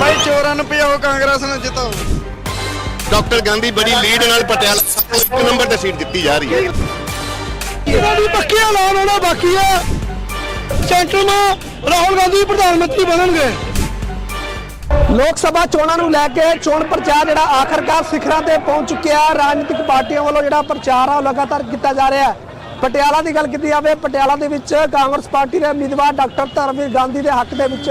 ਭਾਈ ਚੋਰਾਂ ਨੂੰ ਭਜਾਓ ਕਾਂਗਰਸ ਨੂੰ ਜਿਤਾਓ ਡਾਕਟਰ ਗਾਂਧੀ ਬੜੀ ਲੀਡ ਨਾਲ ਪਟਿਆਲਾ ਸਾਹਿਬ ਨੂੰ ਇੱਕ ਨੰਬਰ ਤੇ ਸੀਟ ਦਿੱਤੀ ਜਾ ਰਹੀ ਹੈ। ਇਹਨਾਂ ਦੀ ਪੱਕੀ ਐਲਾਨ ਹੋਣਾ ਬਾਕੀ ਹੈ। ਸੈਂਟਰ ਮਾ ਰਾਹੁਲ ਗਾਂਧੀ ਪ੍ਰਧਾਨ ਮੰਤਰੀ ਬਣਨਗੇ। ਲੋਕ ਸਭਾ ਚੋਣਾਂ ਨੂੰ ਲੈ ਕੇ ਚੋਣ ਪ੍ਰਚਾਰ ਜਿਹੜਾ ਆਖਰਕਾਰ ਸਿਖਰਾਂ ਤੇ ਪਹੁੰਚ ਚੁੱਕਿਆ ਰਾਜਨੀਤਿਕ ਪਾਰਟੀਆਂ ਵੱਲੋਂ ਜਿਹੜਾ ਪ੍ਰਚਾਰ ਆ ਉਹ ਲਗਾਤਾਰ ਕੀਤਾ ਜਾ ਰਿਹਾ ਹੈ। ਪਟਿਆਲਾ ਦੀ ਗੱਲ ਕੀਤੀ ਜਾਵੇ, ਪਟਿਆਲਾ ਦੇ ਵਿੱਚ ਕਾਂਗਰਸ ਪਾਰਟੀ ਦੇ ਉਮੀਦਵਾਰ ਡਾਕਟਰ ਧਰਮਵੀਰ ਗਾਂਧੀ ਦੇ ਹੱਕ ਦੇ ਵਿੱਚ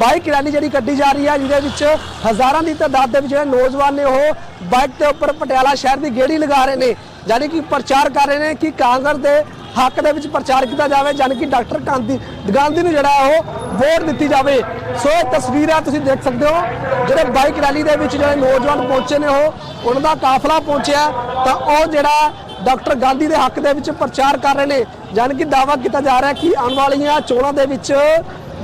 ਬਾਈਕ ਰੈਲੀ ਜਿਹੜੀ ਕੱਢੀ ਜਾ ਰਹੀ ਹੈ, ਜਿਹਦੇ ਵਿੱਚ ਹਜ਼ਾਰਾਂ ਦੀ ਤਾਦਾਦ ਦੇ ਵਿੱਚ ਜਿਹੜੇ ਨੌਜਵਾਨ ਨੇ ਉਹ ਬਾਈਕ ਦੇ ਉੱਪਰ ਪਟਿਆਲਾ ਸ਼ਹਿਰ ਦੀ ਗੇੜੀ ਲਗਾ ਰਹੇ ਨੇ। ਯਾਨੀ ਕਿ ਪ੍ਰਚਾਰ ਕਰ ਰਹੇ ਨੇ ਕਿ ਕਾਂਗਰਸ ਦੇ ਹੱਕ ਦੇ ਵਿੱਚ ਪ੍ਰਚਾਰ ਕੀਤਾ ਜਾਵੇ ਯਾਨੀ ਕਿ ਡਾਕਟਰ ਗਾਂਧੀ ਗਾਂਧੀ ਨੂੰ ਜਿਹੜਾ ਉਹ ਵੋਟ ਦਿੱਤੀ ਜਾਵੇ। ਸੋ ਇਹ ਤਸਵੀਰਾਂ ਤੁਸੀਂ ਦੇਖ ਸਕਦੇ ਹੋ, ਜਿਹੜੇ ਬਾਈਕ ਰੈਲੀ ਦੇ ਵਿੱਚ ਜਿਹੜੇ ਨੌਜਵਾਨ ਪਹੁੰਚੇ ਨੇ ਉਹ, ਉਹਨਾਂ ਦਾ ਕਾਫਲਾ ਪਹੁੰਚਿਆ ਤਾਂ ਉਹ ਜਿਹੜਾ ਡਾਕਟਰ ਗਾਂਧੀ ਦੇ ਹੱਕ ਦੇ ਵਿੱਚ ਪ੍ਰਚਾਰ ਕਰ ਰਹੇ ਨੇ ਯਾਨੀ ਕਿ ਦਾਅਵਾ ਕੀਤਾ ਜਾ ਰਿਹਾ ਕਿ ਆਉਣ ਵਾਲੀਆਂ ਚੋਣਾਂ ਦੇ ਵਿੱਚ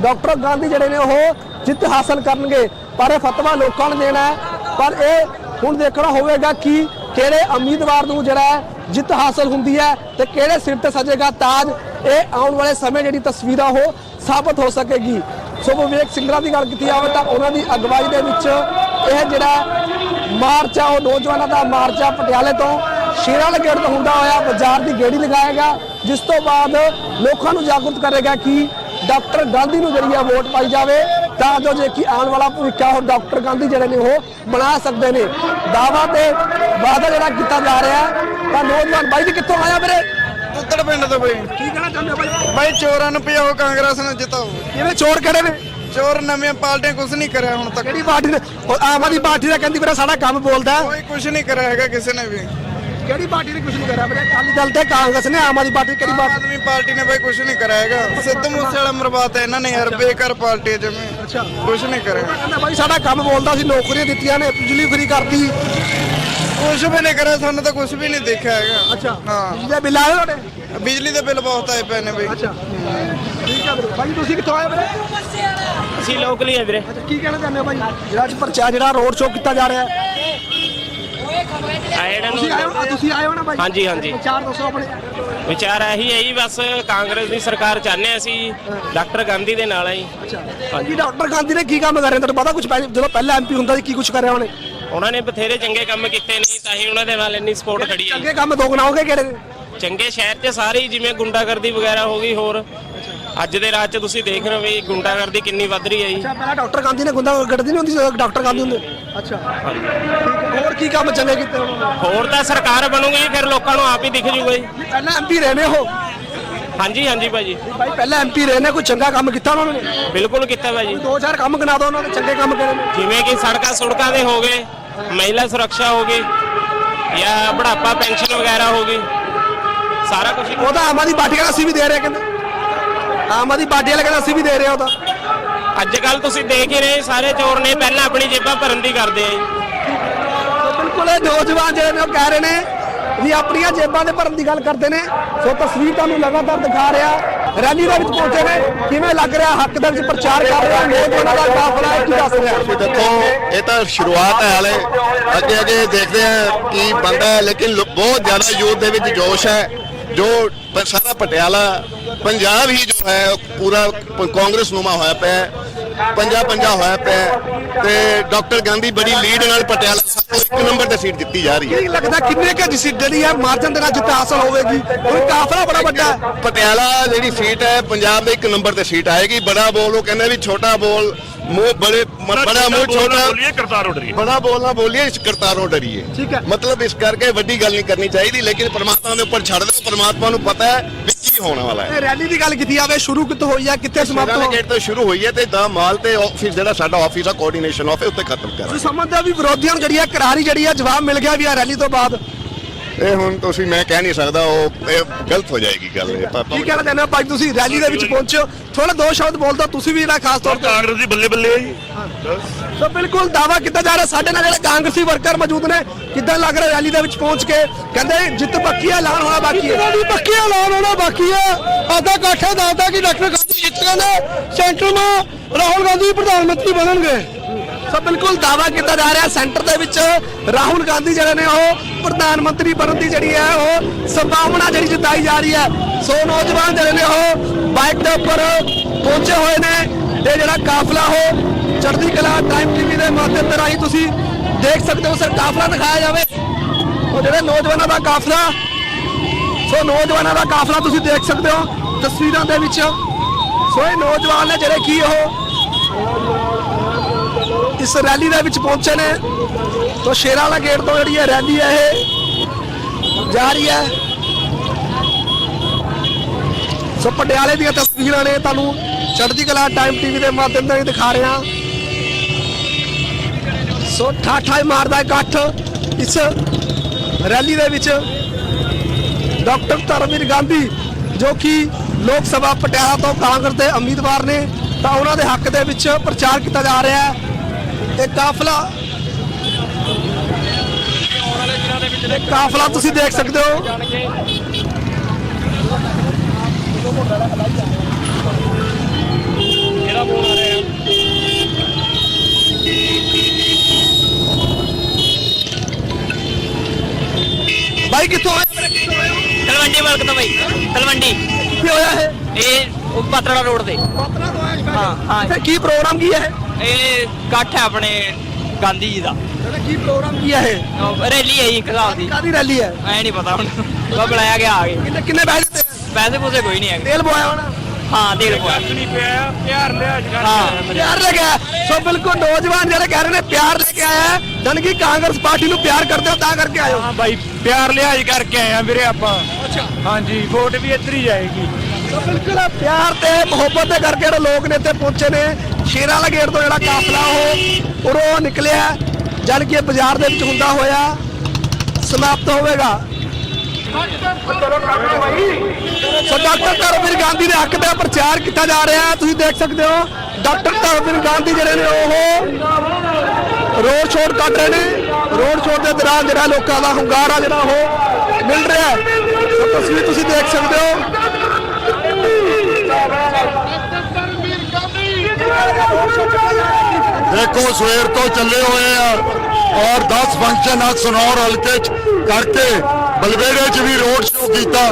ਡਾਕਟਰ ਗਾਂਧੀ ਜਿਹੜੇ ਨੇ ਉਹ ਜਿੱਤ ਹਾਸਲ ਕਰਨਗੇ। ਪਰ ਇਹ ਫਤਵਾ ਲੋਕਾਂ ਨੇ ਦੇਣਾ ਹੈ। ਪਰ ਇਹ ਹੁਣ ਦੇਖਣਾ ਹੋਵੇਗਾ ਕਿ ਕਿਹੜੇ ਉਮੀਦਵਾਰ ਨੂੰ ਜਿਹੜਾ ਜਿੱਤ ਹਾਸਲ ਹੁੰਦੀ ਹੈ ਤੇ ਕਿਹੜੇ ਸਿਰ ਤੇ ਸਜੇਗਾ ਤਾਜ, ਇਹ ਆਉਣ ਵਾਲੇ ਸਮੇਂ ਜਿਹੜੀ ਤਸਵੀਰਾਂ ਉਹ ਸਾਬਤ ਹੋ ਸਕੇਗੀ। ਸੋ ਵਿਵੇਕ ਸਿੰਘਰਾ ਦੀ ਗੱਲ ਕੀਤੀ ਜਾਵੇ ਤਾਂ ਉਹਨਾਂ ਦੀ ਅਗਵਾਈ ਦੇ ਵਿੱਚ ਇਹ ਜਿਹੜਾ ਮਾਰਚ ਆ, ਉਹ ਨੌਜਵਾਨਾਂ ਦਾ ਮਾਰਚ ਆ, ਪਟਿਆਲੇ ਤੋਂ ਸ਼ੇਰਾਂ ਵਾਲੇ ਗੇਟ ਤੋਂ ਹੁੰਦਾ ਹੋਇਆ ਬਾਜ਼ਾਰ ਦੀ ਗੇੜੀ ਲਗਾਏਗਾ ਜਿਸ ਤੋਂ ਬਾਅਦ ਲੋਕਾਂ ਨੂੰ ਜਾਗਰੂਕ ਕਰੇਗਾ ਕਿ ਡਾਕਟਰ ਗਾਂਧੀ ਨੂੰ ਜਿਹੜੀ ਆ ਵੋਟ ਪਾਈ ਜਾਵੇ। ਤਾਂ ਜੋ ਜੇ ਕਿ ਆਉਣ ਵਾਲਾ ਭਵਿੱਖ ਉਹ ਡਾਕਟਰ ਗਾਂਧੀ ਜਿਹੜੇ ਨੇ ਉਹ ਬਣਾ ਸਕਦੇ ਨੇ। ਦਾਵਾ ਤੇ ਵਾਅਦਾ ਜਿਹੜਾ ਕੀਤਾ ਜਾ ਰਿਹਾ ਤਾਂ ਨੌਜਵਾਨ ਬਾਈ ਜੀ ਕਿੱਥੋਂ ਆਇਆ ਵੀਰੇ? ਉੱਤਰ ਪਿੰਡ ਤੋਂ ਬਈ। ਕੀ ਕਹਿਣਾ ਚਾਹੁੰਦੇ ਹੋ ਬਾਈ ਭਾਈ ਚੋਰਾਂ ਨੂੰ ਭਜਾਓ ਕਾਂਗਰਸ ਨੂੰ ਜਿਤਾਓ। ਕਿਵੇਂ ਚੋਰ ਕਿਹੜੇ ਨੇ। ਚੋਰ ਨਵੀਆਂ ਪਾਰਟੀਆਂ ਕੁਝ ਨਹੀਂ ਕਰਿਆ ਹੁਣ ਤੱਕ। ਕਿਹੜੀ ਪਾਰਟੀ ਨੇ? ਆਮ ਆਦਮੀ ਪਾਰਟੀ ਦਾ ਕਹਿੰਦੀ ਵੀਰੇ ਸਾਡਾ ਕੰਮ ਬੋਲਦਾ। ਕੋਈ ਕੁਝ ਨਹੀਂ ਕਰਿਆ ਹੈਗਾ ਕਿਸੇ ਨੇ ਵੀ। ਕਿਹੜੀ ਪਾਰਟੀ ਨੇ ਕੁਝ ਨਹੀਂ ਕਰਿਆ? ਵੀਰੇ ਅਕਾਲੀ ਦਲ ਤੇ ਕਾਂਗਰਸ ਨੇ ਆਮ ਆਦਮੀ ਪਾਰਟੀ ਕਿਹੜੀ ਆਮ ਪਾਰਟੀ ਆਦਮੀ ਪਾਰਟੀ ਨੇ ਭਾਈ ਕੁਝ ਨਹੀਂ ਕਰਿਆ ਹੈਗਾ। ਸਿੱਧੂ ਮੂਸੇ ਵਾਲਾ ਮਰਵਾਤਾ ਇਹਨਾਂ ਨੇ ਯਾਰ ਬੇਕਾਰ ਪਾਰਟੀ ਹੈ ਜਿਵੇਂ। ਅੱਛਾ। ਕੁਝ ਨਹੀਂ ਕਰਿਆ। ਕਹਿੰਦਾ ਬਾਈ ਸਾਡਾ ਕੰਮ ਬੋਲਦਾ ਸੀ ਨੌਕਰੀਆਂ ਦਿੱਤੀਆਂ ਨੇ ਬਿਜਲੀ ਫਰੀ ਕਰਤੀ। ਕੁਝ ਵੀ ਨਹੀਂ ਕਰਿਆ ਸਾਨੂੰ ਤਾਂ ਕੁਝ ਵੀ ਨਹੀਂ ਦੇਖਿਆ ਹੈਗਾ। ਅੱਛਾ। ਹਾਂ। ਬਿਜਲੀ ਦੇ ਬਿੱਲ ਆਏ ਤੁਹਾਡੇ? ਬਿਜਲੀ ਦੇ ਬਿੱਲ ਬਹੁਤ ਆਏ ਪਏ ਨੇ ਬਈ। ਅੱਛਾ। ਠੀਕ ਹੈ ਵੀਰੇ। ਬਾਈ ਤੁਸੀਂ ਕਿੱਥੋਂ ਆਏ ਵੀਰੇ? ਅਸੀਂ ਲੋਕਲੀ ਆ ਵੀਰੇ। ਅੱਛਾ ਕੀ ਕਹਿਣਾ ਚਾਹੁੰਦੇ ਹੋ ਬਾਈ? ਜਿਹੜਾ ਅੱਜ ਪਰਚਾ ਜਿਹੜਾ ਰੋਡ ਸ਼ੋਅ ਕੀਤਾ ਜਾ ਰਿਹਾ ਹੈ ਤੁਸੀਂ ਆਏ ਹੋ ਤੁਸੀਂ ਆਏ ਹੋ ਨਾ ਬਾਈ। ਹਾਂਜੀ, ਹਾਂਜੀ। ਵਿਚਾਰ ਦੱਸੋ ਆਪਣੇ। ਵਿਚਾਰ ਇਹੀ ਹੈ ਜੀ ਬਸ ਕਾਂਗਰਸ ਦੀ ਸਰਕਾਰ ਚਾਹੁੰਦੇ ਹਾਂ ਅਸੀਂ ਡਾਕਟਰ ਗਾਂਧੀ ਦੇ ਨਾਲ ਆ ਜੀ। ਅੱਛਾ। ਜੀ ਡਾਕਟਰ ਗਾਂਧੀ ਨੇ ਕੀ ਕੰਮ ਕਰ ਰਹੇ ਤੁਹਾਨੂੰ ਪਤਾ ਕੁਝ ਜਦੋਂ ਪਹਿਲਾਂ ਐਮਪੀ ਹੁੰਦਾ ਸੀ ਕੀ ਕੁਝ ਕਰਿਆ ਉਹਨੇ? ਉਹਨਾਂ ਨੇ ਬਥੇਰੇ ਚੰਗੇ ਕੰਮ ਕੀਤੇ ਨੇ ਤਾਂ ਹੀ ਉਹਨਾਂ ਦੇ ਨਾਲ ਇੰਨੀ ਸਪੋਰਟ ਖੜੀ ਹੈ ਚੰਗੇ ਕੰਮ ਦੋ ਗਣਾਓਗੇ ਕਿਹੜੇ। ਚੰਗੇ ਸ਼ਹਿਰ 'ਚ ਸਾਰੇ ਜਿਵੇਂ ਗੁੰਡਾਗਰਦੀ ਵਗੈਰਾ ਹੋ ਗਈ ਹੋਰ ਅੱਜ ਦੇ ਰਾਤ 'ਚ ਤੁਸੀਂ ਦੇਖ ਰਹੇ ਹੋ ਵੀ ਗੁੰਡਾਗਰਦੀ ਕਿੰਨੀ ਵੱਧ ਰਹੀ ਹੈ ਜੀ। ਅੱਛਾ ਪਹਿਲਾਂ ਡਾਕਟਰ ਗਾਂਧੀ ਨੇ ਗੁੰਦਾ ਗੱਡਦੀ ਨਹੀਂ ਹੁੰਦੀ ਸੀ ਡਾਕਟਰ ਗਾਂਧੀ ਹੁੰਦੇ। ਅੱਛਾ। ਹੋਰ ਕੀ ਕੰਮ ਚੰਗੇ ਕੀਤੇ? ਉਹਨਾਂ ਨੇ ਹੋਰ ਤਾਂ ਸਰਕਾਰ ਬਣੂਗੀ ਫਿਰ ਲੋਕਾਂ ਨੂੰ ਆਪ ਹੀ ਦਿਖ ਜੂਗਾ ਜੀ। ਪਹਿਲਾਂ ਐਮਪੀ ਰਹੇ ਨੇ ਉਹ? ਹਾਂਜੀ ਹਾਂਜੀ ਭਾਜੀ। ਭਾਈ ਪਹਿਲਾਂ ਐਮਪੀ ਰਹੇ ਨੇ ਕੋਈ ਚੰਗਾ ਕੰਮ ਕੀਤਾ ਉਹਨਾਂ ਨੇ? ਬਿਲਕੁਲ ਕੀਤਾ ਭਾਜੀ। ਦੋ ਚਾਰ ਕੰਮ ਗਿਣਾ ਦੋ ਉਹਨਾਂ ਨੇ ਚੰਗੇ ਕੰਮ ਕਰੇ ਨੇ। ਜਿਵੇਂ ਕਿ ਸੜਕਾਂ ਸੁੜਕਾਂ ਦੇ ਹੋ ਗਏ ਮਹਿਲਾ ਸੁਰੱਖਿਆ ਹੋ ਗਈ ਜਾਂ ਬੁਢਾਪਾ ਪੈਨਸ਼ਨ ਵਗੈਰਾ ਹੋ ਗਈ ਸਾਰਾ ਕੁਝ ਉਹ ਤਾਂ ਆਮ ਆਦਮੀ ਪਾਰਟੀ ਕਹਿੰਦਾ ਅਸੀਂ ਵੀ ਦੇ ਰਹੇ ਕਹਿੰਦੇ। ਆਮ ਆਦਮੀ ਪਾਰਟੀ ਵਾਲੇ ਕਹਿੰਦਾ ਅਸੀਂ ਵੀ ਦੇ ਰਹੇ ਹਾਂ ਉਹ ਤਾਂ। ਅੱਜ ਕੱਲ ਤੁਸੀਂ ਦੇਖ ਹੀ ਰਹੇ ਸਾਰੇ ਚੋਰ ਨੇ ਪਹਿਲਾਂ ਆਪਣੀ ਜੇਬਾਂ ਭਰਨ ਦੀ ਕਰਦੇ ਆ ਜੀ। ਸੋ ਬਿਲਕੁਲ ਇਹ ਨੌਜਵਾਨ ਜਿਹੜੇ ਨੇ ਉਹ ਕਹਿ ਰਹੇ ਨੇ ਵੀ ਆਪਣੀਆਂ ਜੇਬਾਂ ਦੇ ਭਰਨ ਦੀ ਗੱਲ ਕਰਦੇ ਨੇ। ਸੋ ਤਸਵੀਰ ਤੁਹਾਨੂੰ ਲਗਾਤਾਰ ਦਿਖਾ ਰਿਹਾ। ਰੈਲੀ ਦੇ ਵਿੱਚ ਪਹੁੰਚੇ ਨੇ। ਕਿਵੇਂ ਲੱਗ ਰਿਹਾ? ਹੱਕ ਦੇ ਵਿੱਚ ਪ੍ਰਚਾਰ ਕਰ ਰਿਹਾ ਨੌਜਵਾਨਾਂ ਦਾ ਕਾਫਲਾ ਹੈ, ਕੀ ਦੱਸ ਰਿਹਾ? ਤੁਸੀਂ ਦੇਖੋ ਇਹ ਤਾਂ ਸ਼ੁਰੂਆਤ ਹੈ ਹਾਲੇ। ਅੱਗੇ ਅੱਗੇ ਦੇਖਦੇ ਹਾਂ ਕੀ ਬਣਦਾ ਹੈ। ਲੇਕਿਨ ਲੋ- ਬਹੁਤ ਜ਼ਿਆਦਾ ਯੂਥ ਦੇ ਵਿੱਚ ਜੋਸ਼ ਹੈ। ਜੋ ਸਾਰਾ ਪਟਿਆਲਾ ਪੰਜਾਬ ਹੀ ਜੋ ਹੈ ਪੂਰਾ ਕਾਂਗਰਸ ਨੂਮਾ ਹੋਇਆ ਪਿਆ ਹੈ ਪੰਜਾਬ ਪੰਜਾਬ ਹੋਇਆ ਪਿਆ ਤੇ ਡਾਕਟਰ ਗਾਂਧੀ ਬੜੀ ਲੀਡ ਨਾਲ ਪਟਿਆਲਾ ਸਾਹਿਬ ਨੂੰ ਇੱਕ ਨੰਬਰ ਤੇ ਸੀਟ ਦਿੱਤੀ ਜਾ ਰਹੀ ਹੈ। ਕੀ ਲੱਗਦਾ ਕਿੰਨੇ ਕੁ ਜਿਸ ਜਿਹੜੀ ਹੈ? ਮਾਰਜਨ ਦੇ ਨਾਲ ਜਿੱਤ ਹਾਸਲ ਹੋਵੇਗੀ। ਕੋਈ ਕਾਫਲਾ ਬੜਾ ਵੱਡਾ ਹੈ। ਪਟਿਆਲਾ ਜਿਹੜੀ ਸੀਟ ਹੈ ਪੰਜਾਬ ਦੇ ਇੱਕ ਨੰਬਰ ਤੇ ਸੀਟ ਆਏਗੀ। ਬੜਾ ਬੋਲ ਉਹ ਕਹਿੰਦੇ ਵੀ ਛੋਟਾ ਬੋਲ ਮੂੰਹ ਬੜੇ ਬੜਾ ਮੂੰਹ ਛੋਟਾ। ਬੋਲੀਏ ਕਰਤਾਰ ਉਡਰੀਏ ਬੜਾ ਬੋਲਣਾ ਬੋਲੀਏ ਇਸ ਕਰਤਾਰੋਂ ਡਰੀਏ ਠੀਕ ਹੈ। ਮਤਲਬ ਇਸ ਕਰਕੇ ਵੱਡੀ ਗੱਲ ਨਹੀਂ ਕਰਨੀ ਚਾਹੀਦੀ ਲੇਕਿਨ ਪਰਮਾਤਮਾ ਦੇ ਉੱਪਰ ਛੱਡ ਦਿਓ। ਪਰਮਾਤਮਾ ਨੂੰ ਪਤਾ ਹੈ ਵੀ ਕੀ ਹੋਣ ਵਾਲਾ ਹੈ? ਰੈਲੀ ਦੀ ਗੱਲ ਕੀਤੀ ਜਾਵੇ ਸ਼ੁਰੂ ਕਿੱਥੋਂ ਹੋਈ ਹੈ ਕਿੱਥੇ ਸਮਾਪਤ ਹੋਈ ਗੇਟ ਤੋਂ ਸ਼ੁਰੂ ਹੋਈ ਹੈ ਤੇ ਦਾ ਮਾਲ ਤੇ ਆਫਿਸ ਜਿਹੜਾ ਸਾਡਾ ਆਫਿਸ ਆ ਕੋਆਰਡੀਨੇਸ਼ਨ ਆਫਿਸ ਉੱਤੇ ਖਤਮ ਕਰ ਤੁਸੀਂ ਸਮਝਦੇ ਹੋ ਵੀ ਵਿਰੋਧੀਆਂ ਨੂੰ ਜਿਹੜੀ ਹੈ ਕਰਾਰੀ ਜਿਹੜੀ ਹੈ ਜਵਾਬ ਮਿਲ ਗਿਆ ਵੀ ਆ ਰੈਲੀ ਤੋਂ ਬਾਅਦ। ਇਹ ਹੁਣ ਤੁਸੀਂ ਮੈਂ ਕਹਿ ਨਹੀਂ ਸਕਦਾ ਉਹ ਇਹ ਗਲਤ ਹੋ ਜਾਏਗੀ ਗੱਲ ਇਹ ਕੀ ਕਹਿਣਾ ਚਾਹੁੰਦੇ ਹੋ? ਭਾਈ ਤੁਸੀਂ ਰੈਲੀ ਦੇ ਵਿੱਚ ਪਹੁੰਚੋ ਥੋੜਾ ਦੋ ਸ਼ਬਦ ਬੋਲ ਦਿਓ ਤੁਸੀਂ ਵੀ ਜਿਹੜਾ ਖਾਸ ਤੌਰ ਤੇ ਕਾਂਗਰਸ ਦੀ ਬੱਲੇ ਬੱਲੇ ਹੈ ਜੀ। ਸੋ ਬਿਲਕੁਲ ਦਾਵਾ ਕੀਤਾ ਜਾ ਰਿਹਾ ਸਾਡੇ ਨਾਲ ਜਿਹੜੇ ਕਾਂਗਰਸੀ ਵਰਕਰ ਮੌਜੂਦ ਨੇ ਕਿੱਦਾਂ ਲੱਗ ਰਿਹਾ ਰੈਲੀ ਦੇ ਵਿੱਚ ਪਹੁੰਚ ਕੇ? ਕਹਿੰਦੇ ਜਿੱਤ ਪੱਕੀ ਹੈ ਐਲਾਨ ਹੋਣਾ ਬਾਕੀ ਹੈ। ਦੀ ਪੱਕੀ ਐਲਾਨ ਹੋਣਾ ਬਾਕੀ ਹੈ ਆਦਾ ਕਾਠਾ ਦੱਸਦਾ ਕਿ ਡਾਕਟਰ ਗਾਂਧੀ ਜਿੱਤ ਗਏ ਨੇ। ਸੈਂਟਰ ਮਾ ਰਾਹੁਲ ਗਾਂਧੀ ਪ੍ਰਧਾਨ ਮੰਤਰੀ ਬਣਨਗੇ। ਸੋ ਬਿਲਕੁਲ ਦਾਵਾ ਕੀਤਾ ਜਾ ਰਿਹਾ ਸੈਂਟਰ ਦੇ ਵਿੱਚ। ਰਾਹੁਲ ਗਾਂਧੀ ਜਿਹੜੇ ਨੇ ਉਹ ਪ੍ਰਧਾਨ ਮੰਤਰੀ ਬਣਨ ਦੀ ਜਿਹੜੀ ਹੈ, ਉਹ ਸੰਭਾਵਨਾ ਜਿਹੜੀ ਜਤਾਈ ਜਾ ਰਹੀ ਹੈ। ਸੋ ਨੌਜਵਾਨ ਜਿਹੜੇ ਨੇ ਉਹ ਬਾਈਕ ਦੇ ਉੱਪਰ ਪਹੁੰਚੇ ਹੋਏ ਨੇ। ਤੇ ਜਿਹੜਾ ਕਾਫਲਾ ਉਹ ਚੜ੍ਹਦੀ ਕਲਾ ਟਾਈਮ ਟੀਵੀ ਦੇ ਮਾਧਿਅਮ ਤੇ ਰਾਹੀਂ ਤੁਸੀਂ ਦੇਖ ਸਕਦੇ ਹੋ ਸਰ ਕਾਫਲਾ ਦਿਖਾਇਆ ਜਾਵੇ। ਉਹ ਜਿਹੜੇ ਨੌਜਵਾਨਾਂ ਦਾ ਕਾਫਲਾ, ਸੋ ਨੌਜਵਾਨਾਂ ਦਾ ਕਾਫਲਾ ਤੁਸੀਂ ਦੇਖ ਸਕਦੇ ਹੋ ਤਸਵੀਰਾਂ ਦੇ ਵਿੱਚ। ਸੋ ਇਹ ਨੌਜਵਾਨ ਨੇ ਜਿਹੜੇ ਕੀ ਉਹ ਇਸ ਰੈਲੀ ਦੇ ਵਿੱਚ ਪਹੁੰਚੇ ਨੇ। ਤੋ ਸ਼ੇਰਾਂ ਵਾਲਾ ਗੇਟ ਤੋਂ ਜਿਹੜੀ ਹੈ ਰੈਲੀ ਹੈ, ਇਹ ਜਾ ਰਹੀ ਹੈ। ਸੋ ਪਟਿਆਲੇ ਦੀਆਂ ਤਸਵੀਰਾਂ ਨੇ ਤੁਹਾਨੂੰ ਚੜ੍ਹਦੀ ਕਲਾ ਟਾਈਮ ਟੀਵੀ ਦੇ ਮਾਧਿਅਮ ਨਾਲ ਦਿਖਾ ਰਿਹਾ ਹਾਂ। ਸੋ ਠਾਠਾ ਹੀ ਮਾਰਦਾ ਇਕੱਠ ਇਸ ਰੈਲੀ ਦੇ ਵਿੱਚ ਡਾਕਟਰ ਧਰਮਵੀਰ ਗਾਂਧੀ, ਜੋ ਕਿ ਲੋਕ ਸਭਾ ਪਟਿਆਲਾ ਤੋਂ ਕਾਂਗਰਸ ਦੇ ਉਮੀਦਵਾਰ ਨੇ, ਤਾਂ ਉਹਨਾਂ ਦੇ ਹੱਕ ਦੇ ਵਿੱਚ ਪ੍ਰਚਾਰ ਕੀਤਾ ਜਾ ਰਿਹਾ ਹੈ। ਇਹ ਕਾਫਲਾ। ਇਹ ਕਾਫਲਾ ਤੁਸੀਂ ਦੇਖ ਸਕਦੇ ਹੋ। ਬਾਈ ਕਿੱਥੋਂ ਆਏ? ਤਲਵੰਡੀ ਮਲਕ ਤੋਂ ਬਈ ਤਲਵੰਡੀ। ਕੀ ਹੋਇਆ ਇਹ? ਇਹ ਉਹ ਪਾਤੜਾ ਰੋਡ ਤੇ। ਪਾਤਰਾ ਤੋਂ ਆਏ ਹਾਂ, ਹਾਂ। ਤੇ ਕੀ ਪ੍ਰੋਗਰਾਮ ਕੀ ਹੈ? ਇਹ ਇਕੱਠ ਹੈ ਆਪਣੇ ਗਾਂਧੀ ਜੀ ਦਾ। ਕੀ ਪ੍ਰੋਗਰਾਮ ਕੀ ਹੈ ਇਹ? ਉਹ ਰੈਲੀ ਹੈ ਜੀ ਇੱਕ ਹਿਸਾਬ ਦੀ। ਕਾਦੀ ਰੈਲੀ ਹੈ? ਐ ਨਹੀਂ ਪਤਾ ਹੁਣ। ਬਸ ਬੁਲਾਇਆ ਗਿਆ ਆ ਗਏ ਕਿੰਨੇ ਕਿੰਨੇ ਪੈਸੇ ਦਿੱਤੇ? ਆ? ਪੈਸੇ ਪੂਸੇ ਕੋਈ ਨਹੀਂ ਹੈਗੇ। ਤੇਲ ਪਵਾਇਆ ਹੋਣਾ? ਹਾਂ ਤੇਲ ਪਵਾ ਨਹੀਂ ਪਿਆ ਪਿਆਰ ਲਿਆ ਹਾਂ। ਪਿਆਰ ਲੈ ਕੇ ਆਇਆ। ਸੋ ਬਿਲਕੁਲ ਨੌਜਵਾਨ ਜਿਹੜੇ ਕਹਿ ਰਹੇ ਨੇ ਪਿਆਰ ਲੈ ਕੇ ਆਇਆ ਹੈ ਜਾਣੀ ਕਿ ਕਾਂਗਰਸ ਪਾਰਟੀ ਨੂੰ ਪਿਆਰ ਕਰਦੇ ਹੋ ਤਾਂ ਕਰਕੇ ਆਇਓ ਹਾਂ। ਬਾਈ ਪਿਆਰ ਲਿਹਾਜ਼ ਕਰਕੇ ਆਏ ਆ ਵੀਰੇ ਆਪਾਂ। ਹਾਂਜੀ ਵੋਟ ਵੀ ਇੱਧਰ ਹੀ ਜਾਏਗੀ। ਸੋ ਬਿਲਕੁਲ ਪਿਆਰ ਤੇ ਮੁਹੱਬਤ ਦੇ ਕਰਕੇ ਜਿਹੜੇ ਲੋਕ ਨੇ ਇੱਥੇ ਪਹੁੰਚੇ ਨੇ। ਸ਼ੇਰਾਂ ਵਾਲਾ ਗੇਟ ਤੋਂ ਜਿਹੜਾ ਕਾਫਲਾ ਉਹ ਉਰੋਂ ਨਿਕਲਿਆ। ਜਾਣੀ ਕਿ ਬਾਜ਼ਾਰ ਦੇ ਵਿੱਚ ਹੁੰਦਾ ਹੋਇਆ। ਸਮਾਪਤ ਹੋਵੇਗਾ। ਸੋ ਡਾਕਟਰ ਧਰਮਵੀਰ ਗਾਂਧੀ ਦੇ ਹੱਕ ਦਾ ਪ੍ਰਚਾਰ ਕੀਤਾ ਜਾ ਰਿਹਾ ਹੈ। ਤੁਸੀਂ ਦੇਖ ਸਕਦੇ ਹੋ, ਡਾਕਟਰ ਧਰਮਵੀਰ ਗਾਂਧੀ ਜਿਹੜੇ ਨੇ ਉਹ ਰੋਡ ਸ਼ੋਅ ਕੱਢ ਰਹੇ ਨੇ। ਰੋਡ ਸ਼ੋਅ ਦੇ ਦੌਰਾਨ ਜਿਹੜਾ ਲੋਕਾਂ ਦਾ ਹੁੰਗਾਰਾ ਜਿਹੜਾ ਉਹ ਮਿਲ ਰਿਹਾ ਹੈ। ਤਸਵੀਰ ਤੁਸੀਂ ਦੇਖ ਸਕਦੇ ਹੋ। ਦੇਖੋ ਸਵੇਰ ਤੋਂ ਚੱਲੇ ਹੋਏ ਆ ਔਰ 10 ਫੰਕਸ਼ਨ ਆ ਸਨੌਰ ਹਲਕੇ ਚ ਕਰਕੇ ਬਲਵੇੜੇ ਚ ਵੀ ਰੋਡ ਸ਼ੋਅ ਕੀਤਾ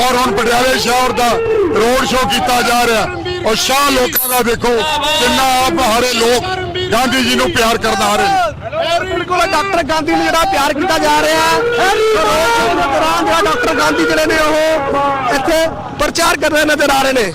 ਔਰ ਹੁਣ ਪਟਿਆਲੇ ਸ਼ਹਿਰ ਦਾ ਰੋਡ ਸ਼ੋਅ ਕੀਤਾ ਜਾ ਰਿਹਾ। ਔਰ ਸ਼ਾਹ ਲੋਕਾਂ ਦਾ ਦੇਖੋ ਕਿੰਨਾ ਆਪ ਹਾਰੇ ਲੋਕ ਗਾਂਧੀ ਜੀ ਨੂੰ ਪਿਆਰ ਕਰਨ ਆ ਰਹੇ ਨੇ। ਬਿਲਕੁਲ ਡਾਕਟਰ ਗਾਂਧੀ ਨੂੰ ਜਿਹੜਾ ਪਿਆਰ ਕੀਤਾ ਜਾ ਰਿਹਾ ਹੈ, ਰੋਡ ਸ਼ੋਅ ਦੇ ਦੌਰਾਨ ਜਿਹੜਾ ਡਾਕਟਰ ਗਾਂਧੀ ਜਿਹੜੇ ਨੇ ਉਹ ਇੱਥੇ ਪ੍ਰਚਾਰ ਕਰ ਰਹੇ ਨਜ਼ਰ ਆ ਰਹੇ ਨੇ।